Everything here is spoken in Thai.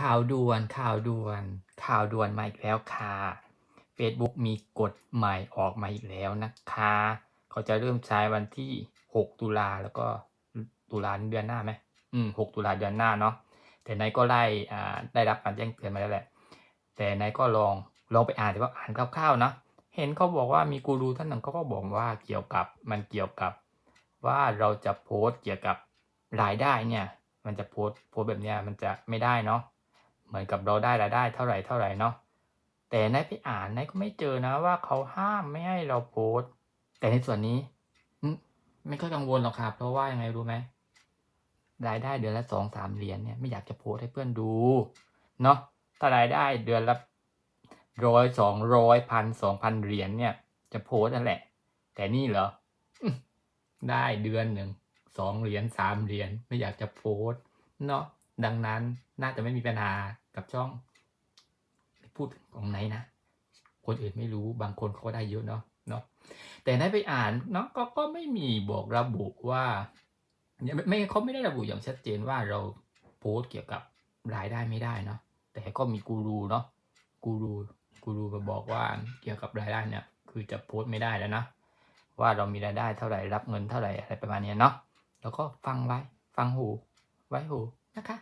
ข่าวด่วนข่าวด่วน ข่าวด่วนมาอีกแล้วค่ะ Facebook มีกฎใหม่ออกมาอีกแล้วนะคะเขาจะเริ่มใช้วันที่ 6 ตุลาแล้วก็ตุลาเดือนหน้าไหมอืม6ตุลาเดือนหน้าเนาะแต่นายก็ได้อ่าได้รับการแจ้งเตือนมาแล้วแหละ แต่นายก็ลองลองไปอ่านแต่ว่าอ่านคร่าวๆเนาะเห็นเขาบอกว่ามีกูรูท่านหนึ่งเขาก็บอกว่าเกี่ยวกับมันเกี่ยวกับ ว่าเราจะโพสต์เกี่ยวกับรายได้เนี่ย มันจะโพสต์โพสต์แบบเนี้ยมันจะไม่ได้เนาะ เหมือนกับเราได้รายได้เท่าไหร่เท่าไหร่เนาะแต่นายไปอ่านนายก็ไม่เจอนะว่าเขาห้ามไม่ให้เราโพสต์ แต่ในส่วนนี้ไม่ค่อยกังวลหรอกครับเพราะว่ายังไงรู้ไหมรายได้เดือนละสองสามเหรียญเนี่ยไม่อยากจะโพสต์ให้เพื่อนดูเนาะถ้ารายได้เดือนละร้อยสองร้อยพันสองพันเหรียญเนี่ย จะโพสต์นั่นแหละ แต่นี่เหรอได้เดือนหนึ่งสองเหรียญสามเหรียญไม่อยากจะโพสต์เนาะ ดังนั้นน่าจะไม่มีปัญหากับช่อง พูดของไหนนะ คนอื่นไม่รู้บางคนเขาก็ได้เยอะเนาะเนาะแต่ได้ไปอ่านเนาะก็ก็ไม่มีบอกระบุว่าไม่เขาไม่ได้ระบุอย่างชัดเจนว่าเราโพสต์เกี่ยวกับรายได้ไม่ได้เนาะแต่ก็มีกูรูเนาะกูรูกูรูมาบอกว่าเกี่ยวกับรายได้เนี่ย คือจะโพสต์ไม่ได้แล้วนะว่าเรามีรายได้เท่าไหร่รับเงินเท่าไหร่อะไรประมาณเนี้ยเนาะแล้วก็ฟังไว้ฟังหูไว้หูนะคะ